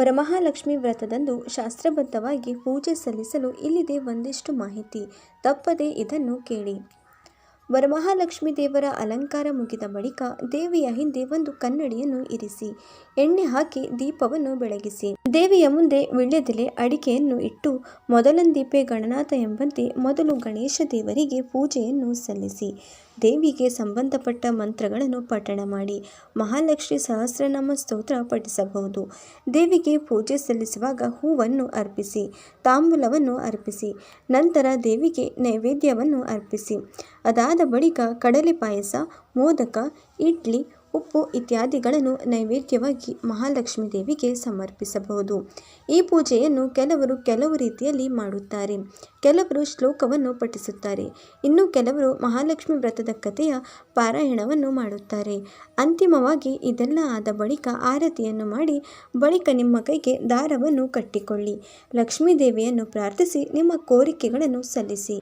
ವರಮಹಾಲಕ್ಷ್ಮಿ ವ್ರತದಂದು ಶಾಸ್ತ್ರಬದ್ಧವಾಗಿ ಪೂಜೆ ಸಲ್ಲಿಸಲು ಇಲ್ಲಿದೆ ಒಂದಿಷ್ಟು ಮಾಹಿತಿ. ತಪ್ಪದೆ ಇದನ್ನು ಕೇಳಿ. ವರಮಹಾಲಕ್ಷ್ಮಿ ದೇವರ ಅಲಂಕಾರ ಮುಗಿದ ಬಳಿಕ ದೇವಿಯ ಹಿಂದೆ ಒಂದು ಕನ್ನಡಿಯನ್ನು ಇರಿಸಿ, ಎಣ್ಣೆ ಹಾಕಿ ದೀಪವನ್ನು ಬೆಳಗಿಸಿ. ದೇವಿಯ ಮುಂದೆ ವಿಳ್ಯದೆಲೆ ಅಡಿಕೆಯನ್ನು ಇಟ್ಟು, ಮೊದಲಂದೀಪೆ ಗಣನಾಥ ಎಂಬಂತೆ ಮೊದಲು ಗಣೇಶ ದೇವರಿಗೆ ಪೂಜೆಯನ್ನು ಸಲ್ಲಿಸಿ. ದೇವಿಗೆ ಸಂಬಂಧಪಟ್ಟ ಮಂತ್ರಗಳನ್ನು ಪಠಣ ಮಾಡಿ. ಮಹಾಲಕ್ಷ್ಮಿ ಸಹಸ್ರನಾಮ ಸ್ತೋತ್ರ ಪಠಿಸಬಹುದು. ದೇವಿಗೆ ಪೂಜೆ ಸಲ್ಲಿಸುವಾಗ ಹೂವನ್ನು ಅರ್ಪಿಸಿ, ತಾಂಬೂಲವನ್ನು ಅರ್ಪಿಸಿ. ನಂತರ ದೇವಿಗೆ ನೈವೇದ್ಯವನ್ನು ಅರ್ಪಿಸಿ. ಅದಾದ ಬಳಿಕ ಕಡಲೆ ಪಾಯಸ, ಮೋದಕ, ಇಡ್ಲಿ, ಉಪ್ಪು ಇತ್ಯಾದಿಗಳನ್ನು ನೈವೇದ್ಯವಾಗಿ ಮಹಾಲಕ್ಷ್ಮಿ ದೇವಿಗೆ ಸಮರ್ಪಿಸಬಹುದು. ಈ ಪೂಜೆಯನ್ನು ಕೆಲವರು ಕೆಲವು ರೀತಿಯಲ್ಲಿ ಮಾಡುತ್ತಾರೆ. ಕೆಲವರು ಶ್ಲೋಕವನ್ನು ಪಠಿಸುತ್ತಾರೆ. ಇನ್ನು ಕೆಲವರು ಮಹಾಲಕ್ಷ್ಮಿ ವ್ರತದ ಕಥೆಯ ಪಾರಾಯಣವನ್ನು ಮಾಡುತ್ತಾರೆ. ಅಂತಿಮವಾಗಿ ಇದೆಲ್ಲ ಆದ ಬಳಿಕ ಆರತಿಯನ್ನು ಮಾಡಿ ಬಳಿಕ ನಿಮ್ಮ ಕೈಗೆ ದಾರವನ್ನು ಕಟ್ಟಿಕೊಳ್ಳಿ. ಲಕ್ಷ್ಮೀ ದೇವಿಯನ್ನು ಪ್ರಾರ್ಥಿಸಿ ನಿಮ್ಮ ಕೋರಿಕೆಗಳನ್ನು ಸಲ್ಲಿಸಿ.